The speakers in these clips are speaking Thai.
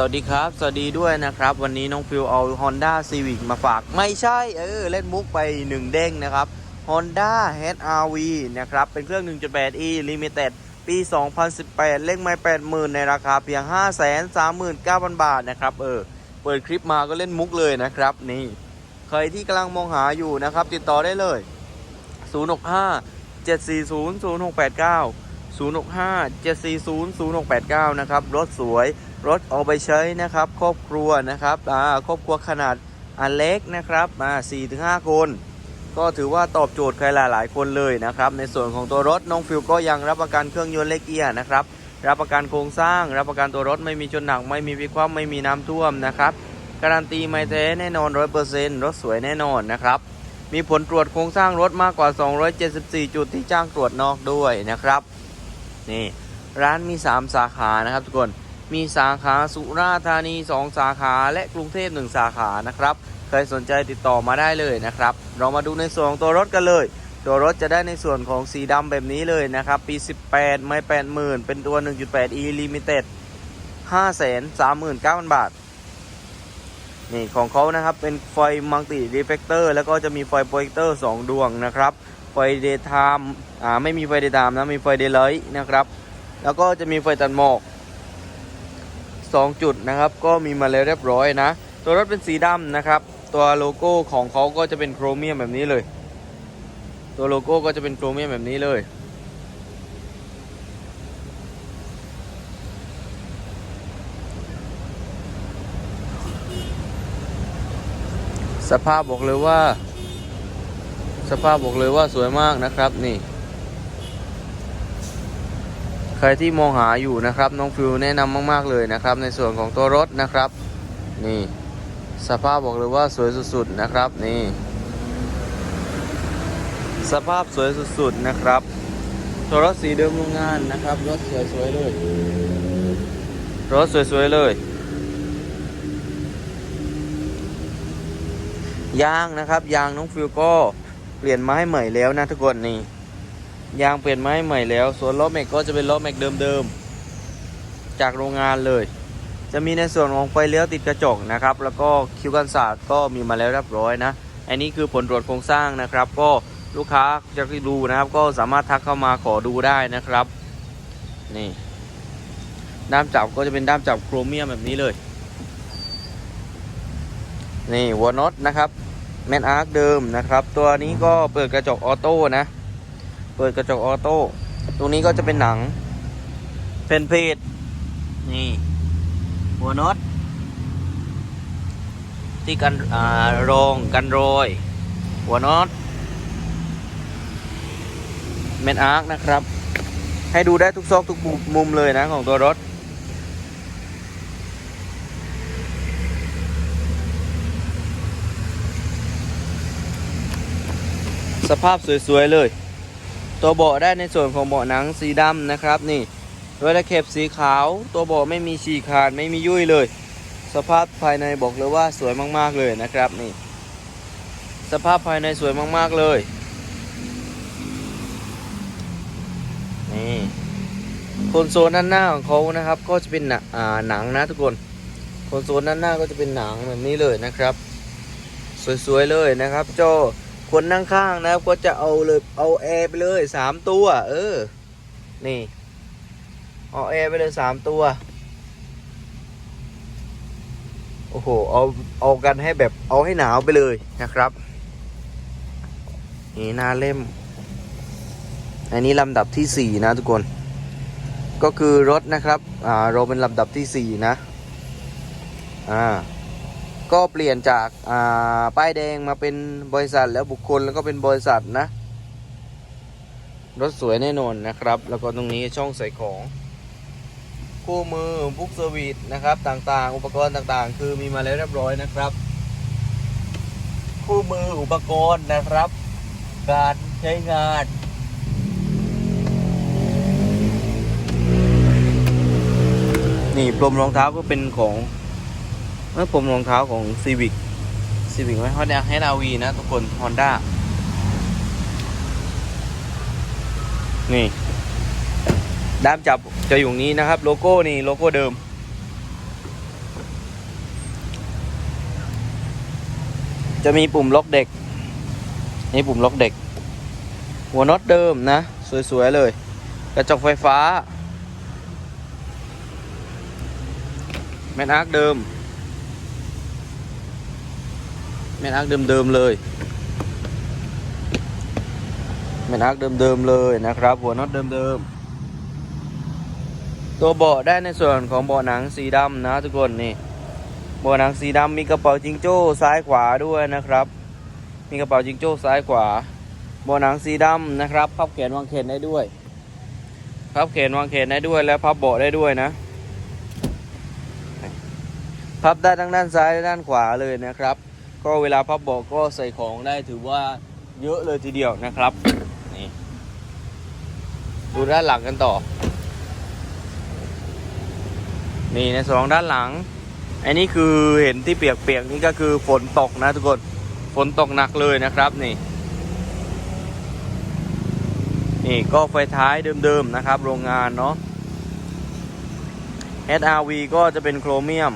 สวัสดีครับ สวัสดีด้วยนะครับ วันนี้น้องฟิวเอา Honda Civic มาฝาก ไม่ใช่ เออ เล่นมุกไป1เด้งนะครับ Honda HR-V นะครับ เป็นเครื่อง 1.8e Limited ปี 2018 เลขไม่80,000 ในราคาเพียง 539,000 บาทนะครับ เออ เปิดคลิปมาก็เล่นมุกเลยนะครับ นี่ ใครที่กำลังมองหาอยู่นะครับ ติดต่อได้เลย 065 740 0689 065 740 0689 นะครับ รถสวย รถเอาไปใช้นะครับ ครอบครัวนะครับอ่าครอบครัวขนาดอันเล็กนะครับมา4-5คน ก็ถือว่าตอบโจทย์ใครหลายๆคนเลยนะครับ ในส่วนของตัวรถน้องฟิวก็ยังรับประกันเครื่องยนต์เล็กเอียนะครับรับประกันโครงสร้าง รับประกันตัวรถไม่มีชนหนักไม่มีพิความไม่มีน้ำท่วมนะครับการันตีไม่แท้แน่นอน100%รถสวยแน่นอนนะครับมีผลตรวจโครงสร้างรถมากกว่า 274 จุดที่จ้างตรวจนอกด้วยนะครับนี่ร้านมี 3 สาขานะครับทุกคน มีสาขาสุราษฎร์ธานี 2 สาขาและกรุงเทพ1สาขานะครับ ใครสนใจติดต่อมาได้เลยนะครับ เรามาดูในส่วนของตัวรถกันเลย ตัวรถจะได้ในส่วนของสีดำแบบนี้เลยนะครับ ปี 18 ไม่ 80,000 เป็นตัว 1.8e Limited 539,000 บาท นี่ของเขานะครับ เป็นไฟมัลติรีเฟกเตอร์แล้วก็จะมีไฟโปรเจคเตอร์ 2 ดวงนะครับ ไฟเดย์ไทม์อ่าไม่มีไฟเดย์ไทม์นะ มีไฟเดย์ไลท์นะครับ แล้วก็จะมีไฟตัดหมอก 2 จุดนะครับ ก็มีมาแล้วเรียบร้อยนะ ตัวรถเป็นสีดำนะครับ ตัวโลโก้ของเขาก็จะเป็นโครเมียมแบบนี้เลย ตัวโลโก้ก็จะเป็นโครเมียมแบบนี้เลย สภาพบอกเลยว่า สภาพบอกเลยว่าสวยมากนะครับนี่ ใครที่มองหาอยู่นะครับน้องฟิวแนะนำมาก ๆ เลยนะครับ ในส่วนของตัวรถนะครับ นี่สภาพบอกเลยว่าสวยสุดๆนะครับนี่ สภาพสวยสุดๆนะครับตัวรถสีเดิมโรงงานนะครับ รถสวยๆเลย รถสวยๆเลยยางนะครับยางน้องฟิวก็เปลี่ยนมาให้ใหม่แล้วนะทุกคนนี่ ยางเปลี่ยนไม้ใหม่แล้ว ส่วนล้อแม็กก็จะเป็นล้อแม็กเดิมๆ จากโรงงานเลย จะมีในส่วนของไฟเลี้ยวติดกระจกนะครับ แล้วก็คิวกันศาสตร์ก็มีมาแล้วเรียบร้อยนะ อันนี้คือผลตรวจโครงสร้างนะครับ ก็ลูกค้าจะดูนะครับ ก็สามารถทักเข้ามาขอดูได้นะครับ นี่ด้ามจับก็จะเป็นด้ามจับโครเมียมแบบนี้เลย นี่หัวน็อตนะครับแมนอาร์คเดิมนะครับ ตัวนี้ก็เปิดกระจกออโต้นะ เปิดกระจกออโต้ ตรงนี้ก็จะเป็นหนัง เป็นเพจนี่ หัวน็อตที่กันอ่ารองกันรอยหัวน็อตเมนอาร์คนะครับ ให้ดูได้ทุกซอกทุกมุมเลยนะของตัวรถ สภาพสวย ๆ เลย ตัวเบาะได้ในส่วนของเบาะหนังสีดำนะครับนี่โดยตะเข็บสีขาว ตัวเบาะไม่มีฉีกขาดไม่มียุ่ยเลย สภาพภายในบอกเลยว่าสวยมากๆเลยนะครับนี่ สภาพภายในสวยมากๆเลยนี่โคนโซนด้านหน้าของเขานะครับ ก็จะเป็นหนังอ่าหนังนะทุกคนโคนโซนด้านหน้าก็จะเป็นหนังแบบนี้เลยนะครับ สวยๆเลยนะครับโจ คนนั่งข้างนะครับก็จะเอาเลยเอาแอร์ไปเลยสามตัว เออ นี่เอาแอร์ไปเลยสามตัว โอ้โห เอาเอากันให้แบบเอาให้หนาวไปเลยนะครับ นี่หน้าเล่ม อันนี้ลำดับที่สี่นะทุกคน ก็คือรถนะครับ อ่าเราเป็นลำดับที่สี่นะ อ่า ก็เปลี่ยนจากาป้ายแดงมาเป็นบริษัทแล้วบุคคลแล้วก็เป็นบริษัทนะ รถสวยแน่นอนนะครับ แล้วก็ตรงนี้ช่องใส่ของคู่มือบุ๊กเซอร์วิสนะครับต่างๆ อุปกรณ์ต่างๆ คือมีมาแล้วเรียบร้อยนะครับ คู่มืออุปกรณ์นะครับ การใช้งานนี่ปลมรองเท้าก็เป็นของ เมื่อผมรองเท้าของ Civic Civic ไม่ฮอนด้าให้ดาวีนะทุกคน Honda นี่ ด้ามจับจะอยู่นี้นะครับ โลโก้นี่โลโก้เดิม จะมีปุ่มล็อกเด็ก นี่ปุ่มล็อกเด็ก หัวน็อตเดิมนะ สวย ๆ เลย กระจกไฟฟ้า แมนอาร์เดิม แม่นอาร์คเดิมๆเลยแม่นอาร์คเดิมๆเลยนะครับ หัวน็อตเดิมๆตัวเบาะได้ในส่วนของเบาะหนังสีดำนะทุกคนนี่เบาะหนังสีดำมีกระเป๋าจิงโจ้ซ้ายขวาด้วยนะครับ มีกระเป๋าจิงโจ้ซ้ายขวาเบาะหนังสีดำนะครับพับแขนวางแขนได้ด้วยพับแขนวางแขนได้ด้วยและพับเบาะได้ด้วยนะพับได้ทั้งด้านซ้ายและด้านขวาเลยนะครับ ก็เวลาพับเบาะก็ใส่ของได้ถือว่าเยอะเลยทีเดียวนะครับนี่ดูด้านหลังกันต่อ นี่ในสองด้านหลัง อันนี้คือเห็นที่เปียกๆนี่ก็คือฝนตกนะทุกคนฝนตกหนักเลยนะครับนี่นี่ก็ไฟท้ายเดิมๆนะครับ โรงงานเนาะ SRV ก็จะเป็นโครเมียม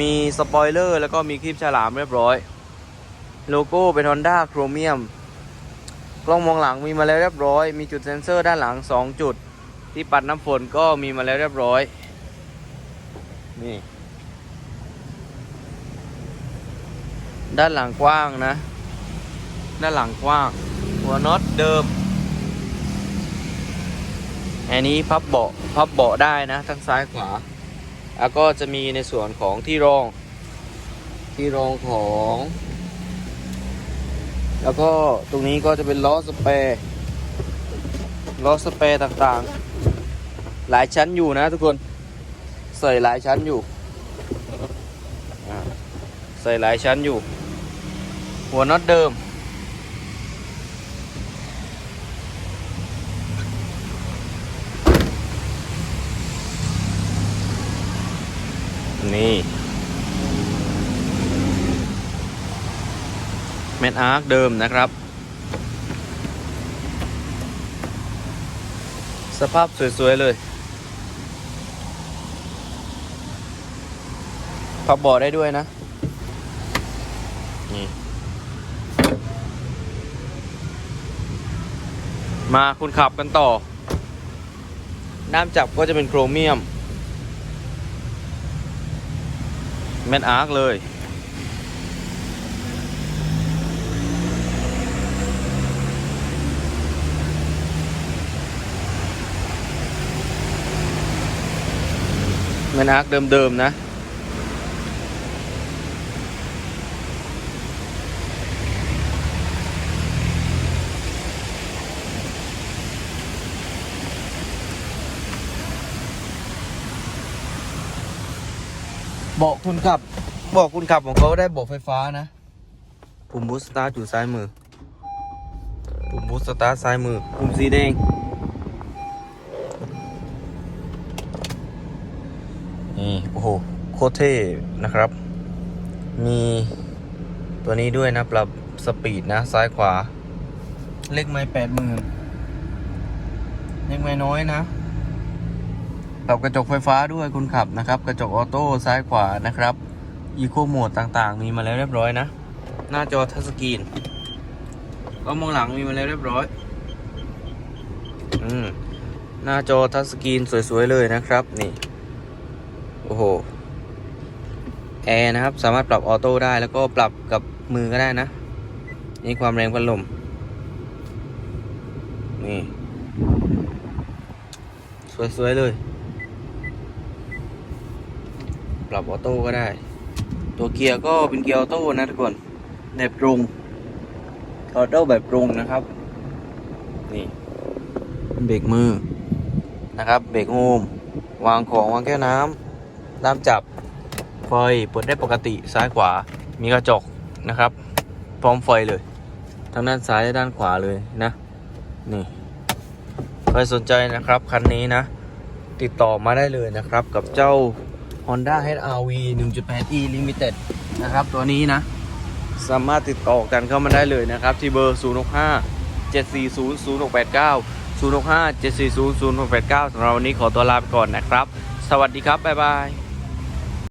มีสปอยเลอร์แล้วก็มีคลิปฉลามเรียบร้อย โลโก้เป็น Honda โครเมียมกล้องมองหลังมีมาแล้วเรียบร้อย มีจุดเซ็นเซอร์ด้านหลัง 2 จุด ที่ปัดน้ำฝนก็มีมาแล้วเรียบร้อย นี่ ด้านหลังกว้างนะ ด้านหลังกว้าง หัวน็อตเดิม อันนี้พับเบาะพับเบาะได้นะ ทั้งซ้ายขวา แล้วก็จะมีในส่วนของที่รอง ที่รองของ แล้วก็ตรงนี้ก็จะเป็นล้อสเปร์ล้อสเปร์ต่างๆ หลายชั้นอยู่นะทุกคนใส่หลายชั้นอยู่ใส่หลายชั้นอยู่ หัวน็อตเดิม นี่เม็ดอาร์คเดิมนะครับ สภาพสวย ๆ เลย พับเบาะได้ด้วยนะ นี่ มาคุณขับกันต่อน้ำจับก็จะเป็นโครเมียม แมนอาร์คเลย แมนอาร์คเดิมๆนะ บาะคุณขับเบาะคุณขับของเขาได้เบาะไฟฟ้านะปุ่มบูสตาร์ทอยู่ซ้ายมือ ปุ่มบูสตาร์ทซ้ายมือ ปุ่มสีแดง นี่โอ้โหโคตรเท่นะครับ มีตัวนี้ด้วยนะ ปรับสปีดนะ ซ้ายขวา เลขไม้แปดหมื่นเลขไม้น้อยนะ ปรับกระจกไฟฟ้าด้วยคุณขับนะครับ กระจกออโต้ซ้ายขวานะครับอีโคโหมดต่างๆ มีมาแล้วเรียบร้อยนะ หน้าจอทัชสกรีนก็มองหลังมีมาแล้วเรียบร้อย อืม หน้าจอทัชสกรีนสวยๆเลยนะครับ นี่ โอ้โห แอร์นะครับ สามารถปรับออโต้ได้แล้วก็ปรับกับมือก็ได้นะ นี่ความแรงพัดลม นี่ สวยๆเลย ปรับออโต้ก็ได้ ตัวเกียร์ก็เป็นเกียร์ออโต้นะทุกคนแบบตรงออโต้แบบตรงนะครับ นี่เบรกมือนะครับ เบรกโฮมวางของวางแก้วน้ำน้ำจับไฟเปิดได้ปกติซ้ายขวามีกระจกนะครับ พร้อมไฟเลยทั้งด้านซ้ายและด้านขวาเลยนะ นี่ใครสนใจนะครับ คันนี้นะ ติดต่อมาได้เลยนะครับกับเจ้า Honda HR-V 1.8e Limited นะครับ ตัวนี้นะ สามารถติดต่อกันเข้ามาได้เลยนะครับ ที่เบอร์ 065 740 0689 065 740 0689สำหรับวันนี้ขอตัวลาไปก่อนนะครับ สวัสดีครับ บ๊ายบาย